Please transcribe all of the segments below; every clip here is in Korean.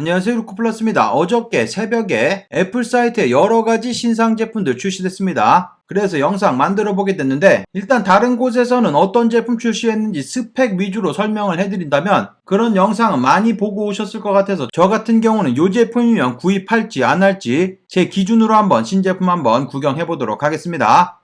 안녕하세요 루크플러스입니다. 어저께 새벽에 애플 사이트에 여러가지 신상 제품들 출시됐습니다. 그래서 영상 만들어 보게 됐는데 일단 다른 곳에서는 어떤 제품 출시했는지 스펙 위주로 설명을 해드린다면 그런 영상은 많이 보고 오셨을 것 같아서 저 같은 경우는 이 제품이면 구입할지 안 할지 제 기준으로 한번 신제품 한번 구경해 보도록 하겠습니다.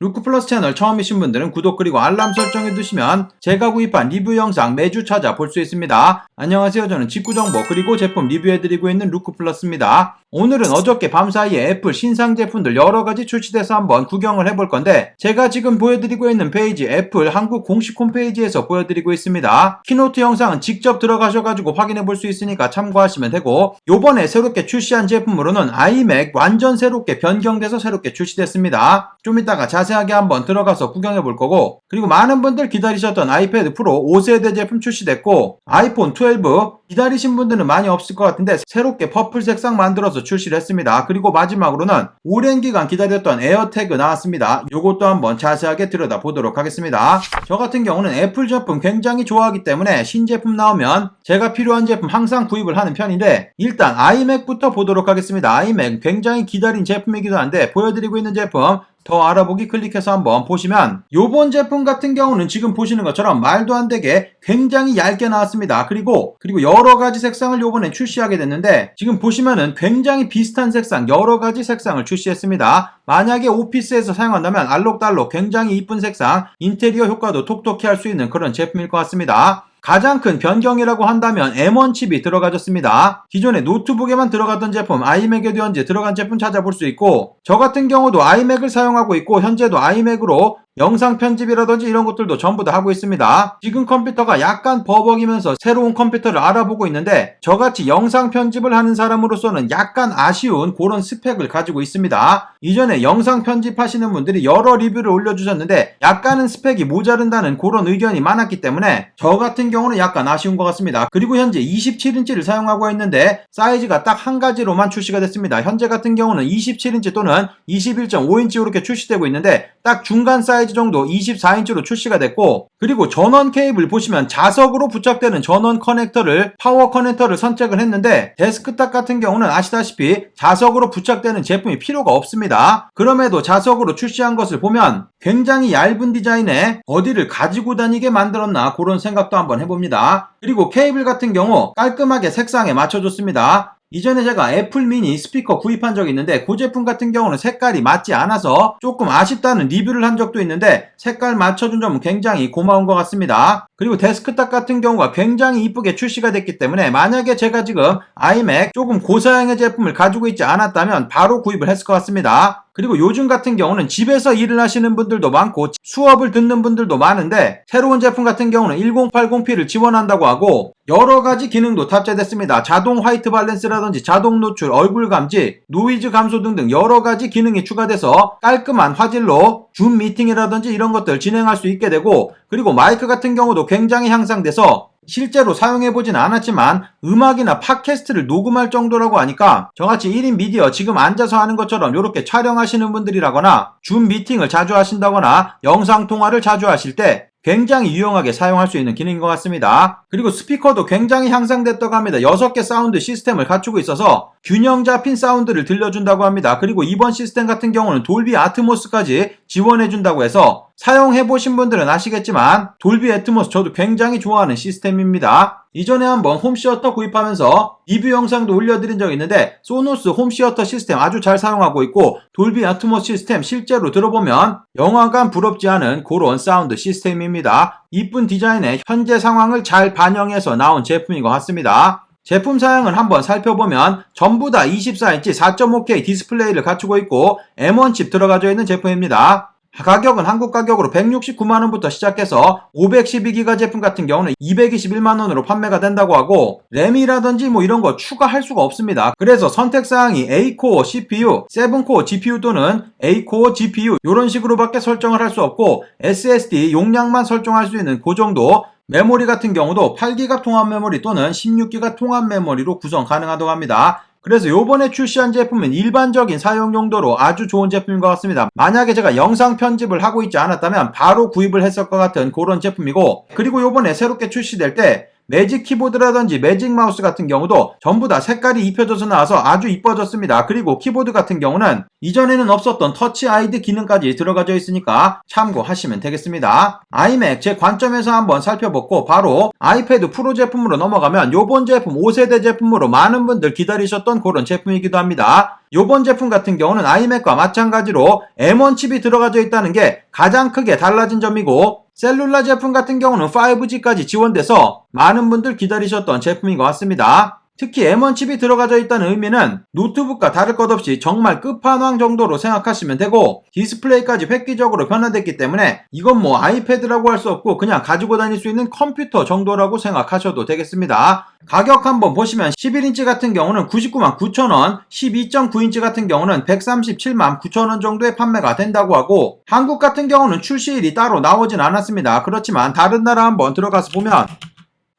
루크 플러스 채널 처음이신 분들은 구독 그리고 알람 설정해 두시면 제가 구입한 리뷰 영상 매주 찾아 볼 수 있습니다. 안녕하세요. 저는 직구정보 그리고 제품 리뷰해드리고 있는 루크 플러스입니다. 오늘은 어저께 밤 사이에 애플 신상 제품들 여러 가지 출시돼서 한번 구경을 해볼 건데 제가 지금 보여드리고 있는 페이지 애플 한국 공식 홈페이지에서 보여드리고 있습니다. 키노트 영상은 직접 들어가셔가지고 확인해 볼 수 있으니까 참고하시면 되고 요번에 새롭게 출시한 제품으로는 아이맥 완전 새롭게 변경돼서 새롭게 출시됐습니다. 좀 이따가 자세하게 한번 들어가서 구경해 볼 거고 그리고 많은 분들 기다리셨던 아이패드 프로 5세대 제품 출시됐고 아이폰 12 기다리신 분들은 많이 없을 것 같은데 새롭게 퍼플 색상 만들어서 출시를 했습니다. 그리고 마지막으로는 오랜 기간 기다렸던 에어태그 나왔습니다. 요것도 한번 자세하게 들여다보도록 하겠습니다. 저 같은 경우는 애플 제품 굉장히 좋아하기 때문에 신제품 나오면 제가 필요한 제품 항상 구입을 하는 편인데 일단 아이맥부터 보도록 하겠습니다. 아이맥 굉장히 기다린 제품이기도 한데 보여드리고 있는 제품 더 알아보기 클릭해서 한번 보시면 요번 제품 같은 경우는 지금 보시는 것처럼 말도 안 되게 굉장히 얇게 나왔습니다. 그리고 그리고 여러 가지 색상을 요번에 출시하게 됐는데 지금 보시면은 굉장히 비슷한 색상 여러 가지 색상을 출시했습니다. 만약에 오피스에서 사용한다면 알록달록 굉장히 이쁜 색상 인테리어 효과도 톡톡히 할 수 있는 그런 제품일 것 같습니다. 가장 큰 변경이라고 한다면 M1 칩이 들어가졌습니다. 기존에 노트북에만 들어가던 제품 아이맥에도 현재 들어간 제품 찾아볼 수 있고 저 같은 경우도 아이맥을 사용하고 있고 현재도 아이맥으로 영상 편집이라든지 이런 것들도 전부 다 하고 있습니다. 지금 컴퓨터가 약간 버벅이면서 새로운 컴퓨터를 알아보고 있는데 저같이 영상 편집을 하는 사람으로서는 약간 아쉬운 그런 스펙을 가지고 있습니다. 이전에 영상 편집하시는 분들이 여러 리뷰를 올려주셨는데 약간은 스펙이 모자른다는 그런 의견이 많았기 때문에 저 같은 경우는 약간 아쉬운 것 같습니다. 그리고 현재 27인치를 사용하고 있는데 사이즈가 딱 한 가지로만 출시가 됐습니다. 현재 같은 경우는 27인치 또는 21.5인치 이렇게 출시되고 있는데 딱 중간 사이즈 정도 24인치로 출시가 됐고 그리고 전원 케이블 보시면 자석으로 부착되는 전원 커넥터를 파워 커넥터를 선택을 했는데 데스크탑 같은 경우는 아시다시피 자석으로 부착되는 제품이 필요가 없습니다. 그럼에도 자석으로 출시한 것을 보면 굉장히 얇은 디자인에 어디를 가지고 다니게 만들었나 그런 생각도 한번 해봅니다. 그리고 케이블 같은 경우 깔끔하게 색상에 맞춰줬습니다. 이전에 제가 애플 미니 스피커 구입한 적이 있는데 그 제품 같은 경우는 색깔이 맞지 않아서 조금 아쉽다는 리뷰를 한 적도 있는데 색깔 맞춰준 점은 굉장히 고마운 것 같습니다. 그리고 데스크탑 같은 경우가 굉장히 이쁘게 출시가 됐기 때문에 만약에 제가 지금 아이맥 조금 고사양의 제품을 가지고 있지 않았다면 바로 구입을 했을 것 같습니다. 그리고 요즘 같은 경우는 집에서 일을 하시는 분들도 많고 수업을 듣는 분들도 많은데 새로운 제품 같은 경우는 1080p를 지원한다고 하고 여러 가지 기능도 탑재됐습니다. 자동 화이트 밸런스라든지 자동 노출, 얼굴 감지, 노이즈 감소 등등 여러 가지 기능이 추가돼서 깔끔한 화질로 줌 미팅이라든지 이런 것들 진행할 수 있게 되고 그리고 마이크 같은 경우도 굉장히 향상돼서 실제로 사용해보진 않았지만 음악이나 팟캐스트를 녹음할 정도라고 하니까 저같이 1인 미디어 지금 앉아서 하는 것처럼 이렇게 촬영하시는 분들이라거나 줌 미팅을 자주 하신다거나 영상 통화를 자주 하실 때 굉장히 유용하게 사용할 수 있는 기능인 것 같습니다. 그리고 스피커도 굉장히 향상됐다고 합니다. 6개 사운드 시스템을 갖추고 있어서 균형 잡힌 사운드를 들려준다고 합니다. 그리고 이번 시스템 같은 경우는 돌비 아트모스까지 지원해준다고 해서 사용해보신 분들은 아시겠지만 돌비 애트모스 저도 굉장히 좋아하는 시스템입니다. 이전에 한번 홈시어터 구입하면서 리뷰 영상도 올려드린 적이 있는데 소노스 홈시어터 시스템 아주 잘 사용하고 있고 돌비 아트모스 시스템 실제로 들어보면 영화관 부럽지 않은 그런 사운드 시스템입니다. 이쁜 디자인에 현재 상황을 잘 반영해서 나온 제품인 것 같습니다. 제품 사양을 한번 살펴보면 전부 다 24인치 4.5K 디스플레이를 갖추고 있고 M1 칩 들어가져 있는 제품입니다. 가격은 한국 가격으로 169만원부터 시작해서 512기가 제품 같은 경우는 221만원으로 판매가 된다고 하고 램이라든지 뭐 이런 거 추가할 수가 없습니다. 그래서 선택사항이 8코어 CPU, 7코어 GPU 또는 8코어 GPU 이런 식으로밖에 설정을 할 수 없고 SSD 용량만 설정할 수 있는 그 정도 메모리 같은 경우도 8기가 통합 메모리 또는 16기가 통합 메모리로 구성 가능하다고 합니다. 그래서 요번에 출시한 제품은 일반적인 사용 용도로 아주 좋은 제품인 것 같습니다. 만약에 제가 영상 편집을 하고 있지 않았다면 바로 구입을 했을 것 같은 그런 제품이고 그리고 요번에 새롭게 출시될 때 매직 키보드라든지 매직 마우스 같은 경우도 전부 다 색깔이 입혀져서 나와서 아주 이뻐졌습니다. 그리고 키보드 같은 경우는 이전에는 없었던 터치 아이드 기능까지 들어가져 있으니까 참고하시면 되겠습니다. 아이맥 제 관점에서 한번 살펴보고 바로 아이패드 프로 제품으로 넘어가면 요번 제품 5세대 제품으로 많은 분들 기다리셨던 그런 제품이기도 합니다. 요번 제품 같은 경우는 아이맥과 마찬가지로 M1 칩이 들어가져 있다는 게 가장 크게 달라진 점이고 셀룰라 제품 같은 경우는 5G까지 지원돼서 많은 분들 기다리셨던 제품인 것 같습니다. 특히 M1 칩이 들어가져 있다는 의미는 노트북과 다를 것 없이 정말 끝판왕 정도로 생각하시면 되고 디스플레이까지 획기적으로 변화됐기 때문에 이건 뭐 아이패드라고 할 수 없고 그냥 가지고 다닐 수 있는 컴퓨터 정도라고 생각하셔도 되겠습니다. 가격 한번 보시면 11인치 같은 경우는 99만 9천원, 12.9인치 같은 경우는 137만 9천원 정도에 판매가 된다고 하고 한국 같은 경우는 출시일이 따로 나오진 않았습니다. 그렇지만 다른 나라 한번 들어가서 보면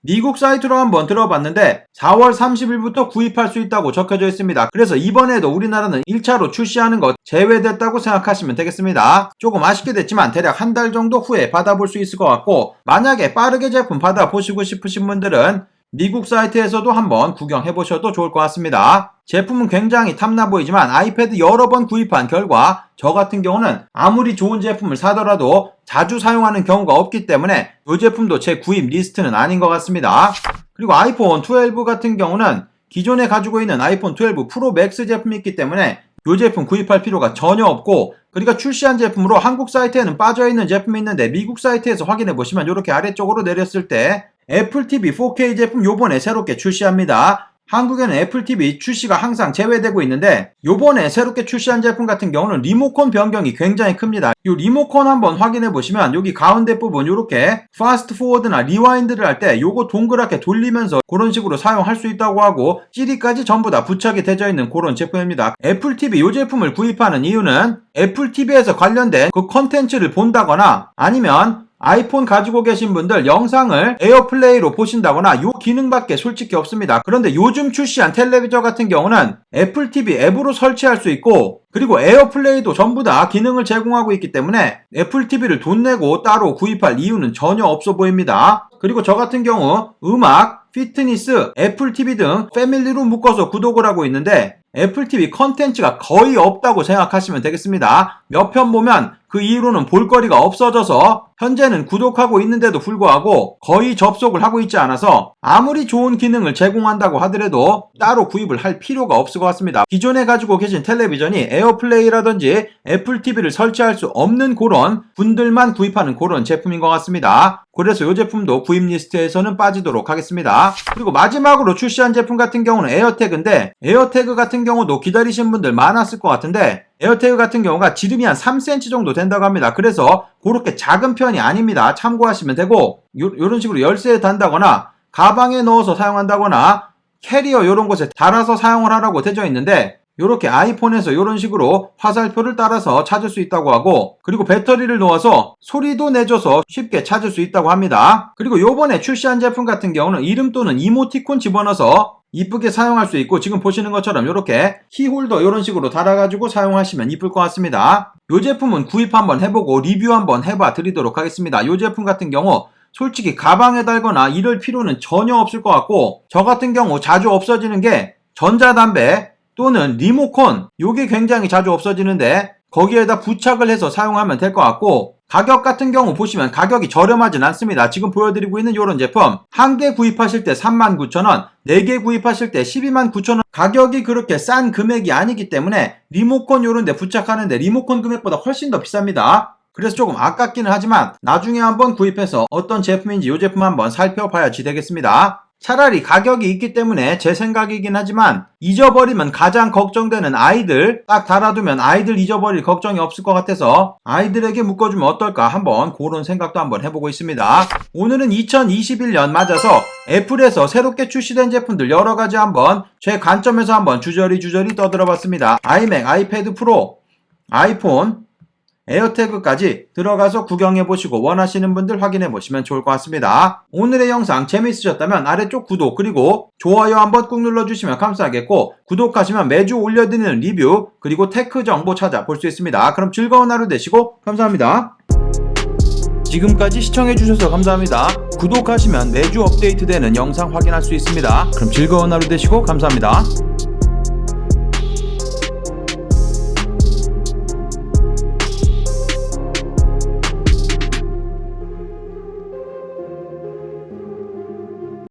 미국 사이트로 한번 들어봤는데 4월 30일부터 구입할 수 있다고 적혀져 있습니다. 그래서 이번에도 우리나라는 1차로 출시하는 것 제외됐다고 생각하시면 되겠습니다. 조금 아쉽게 됐지만 대략 한 달 정도 후에 받아볼 수 있을 것 같고 만약에 빠르게 제품 받아보시고 싶으신 분들은 미국 사이트에서도 한번 구경해 보셔도 좋을 것 같습니다. 제품은 굉장히 탐나 보이지만 아이패드 여러 번 구입한 결과 저 같은 경우는 아무리 좋은 제품을 사더라도 자주 사용하는 경우가 없기 때문에 이 제품도 제 구입 리스트는 아닌 것 같습니다. 그리고 아이폰 12 같은 경우는 기존에 가지고 있는 아이폰 12 프로 맥스 제품이 있기 때문에 이 제품 구입할 필요가 전혀 없고 그러니까 출시한 제품으로 한국 사이트에는 빠져있는 제품이 있는데 미국 사이트에서 확인해 보시면 이렇게 아래쪽으로 내렸을 때 애플 TV 4K 제품 요번에 새롭게 출시합니다. 한국에는 애플 TV 출시가 항상 제외되고 있는데 요번에 새롭게 출시한 제품 같은 경우는 리모컨 변경이 굉장히 큽니다. 이 리모컨 한번 확인해 보시면 여기 가운데 부분 이렇게 파스트 포워드나 리와인드를 할 때 요거 동그랗게 돌리면서 그런 식으로 사용할 수 있다고 하고 CD까지 전부 다 부착이 되어 있는 그런 제품입니다. 애플 TV 이 제품을 구입하는 이유는 애플 TV에서 관련된 그 컨텐츠를 본다거나 아니면 아이폰 가지고 계신 분들 영상을 에어플레이로 보신다거나 요 기능밖에 솔직히 없습니다. 그런데 요즘 출시한 텔레비전 같은 경우는 애플 TV 앱으로 설치할 수 있고 그리고 에어플레이도 전부 다 기능을 제공하고 있기 때문에 애플 TV를 돈 내고 따로 구입할 이유는 전혀 없어 보입니다. 그리고 저 같은 경우 음악, 피트니스, 애플 TV 등 패밀리로 묶어서 구독을 하고 있는데 애플 TV 컨텐츠가 거의 없다고 생각하시면 되겠습니다. 몇 편 보면 그 이후로는 볼거리가 없어져서 현재는 구독하고 있는데도 불구하고 거의 접속을 하고 있지 않아서 아무리 좋은 기능을 제공한다고 하더라도 따로 구입을 할 필요가 없을 것 같습니다. 기존에 가지고 계신 텔레비전이 에어플레이라든지 애플 TV를 설치할 수 없는 그런 분들만 구입하는 그런 제품인 것 같습니다. 그래서 이 제품도 구입 리스트에서는 빠지도록 하겠습니다. 그리고 마지막으로 출시한 제품 같은 경우는 에어태그인데 에어태그 같은 경우도 기다리신 분들 많았을 것 같은데 에어태그 같은 경우가 지름이 한 3cm 정도 된다고 합니다. 그래서 그렇게 작은 편이 아닙니다. 참고하시면 되고 요, 런 식으로 열쇠에 단다거나 가방에 넣어서 사용한다거나 캐리어 이런 곳에 달아서 사용을 하라고 되어 있는데 이렇게 아이폰에서 이런 식으로 화살표를 따라서 찾을 수 있다고 하고 그리고 배터리를 넣어서 소리도 내줘서 쉽게 찾을 수 있다고 합니다. 그리고 요번에 출시한 제품 같은 경우는 이름 또는 이모티콘 집어넣어서 이쁘게 사용할 수 있고 지금 보시는 것처럼 이렇게 키홀더 이런 식으로 달아가지고 사용하시면 이쁠 것 같습니다. 이 제품은 구입 한번 해보고 리뷰 한번 해봐 드리도록 하겠습니다. 이 제품 같은 경우 솔직히 가방에 달거나 이럴 필요는 전혀 없을 것 같고 저 같은 경우 자주 없어지는 게 전자담배 또는 리모컨 요게 굉장히 자주 없어지는데 거기에다 부착을 해서 사용하면 될 것 같고 가격 같은 경우 보시면 가격이 저렴하진 않습니다. 지금 보여드리고 있는 이런 제품 한 개 구입하실 때 39,000원, 네개 구입하실 때 129,000원 가격이 그렇게 싼 금액이 아니기 때문에 리모컨 요런 데 부착하는데 리모컨 금액보다 훨씬 더 비쌉니다. 그래서 조금 아깝기는 하지만 나중에 한번 구입해서 어떤 제품인지 이 제품 한번 살펴봐야지 되겠습니다. 차라리 가격이 있기 때문에 제 생각이긴 하지만 잊어버리면 가장 걱정되는 아이들 딱 달아두면 아이들 잊어버릴 걱정이 없을 것 같아서 아이들에게 묶어주면 어떨까 한번 그런 생각도 한번 해보고 있습니다. 오늘은 2021년 맞아서 애플에서 새롭게 출시된 제품들 여러 가지 한번 제 관점에서 한번 주저리 주저리 떠들어봤습니다. 아이맥, 아이패드 프로, 아이폰, 에어태그까지 들어가서 구경해보시고 원하시는 분들 확인해보시면 좋을 것 같습니다. 오늘의 영상 재밌으셨다면 아래쪽 구독 그리고 좋아요 한번 꾹 눌러주시면 감사하겠고 구독하시면 매주 올려드리는 리뷰 그리고 테크 정보 찾아볼 수 있습니다. 그럼 즐거운 하루 되시고 감사합니다. 지금까지 시청해주셔서 감사합니다. 구독하시면 매주 업데이트되는 영상 확인할 수 있습니다. 그럼 즐거운 하루 되시고 감사합니다.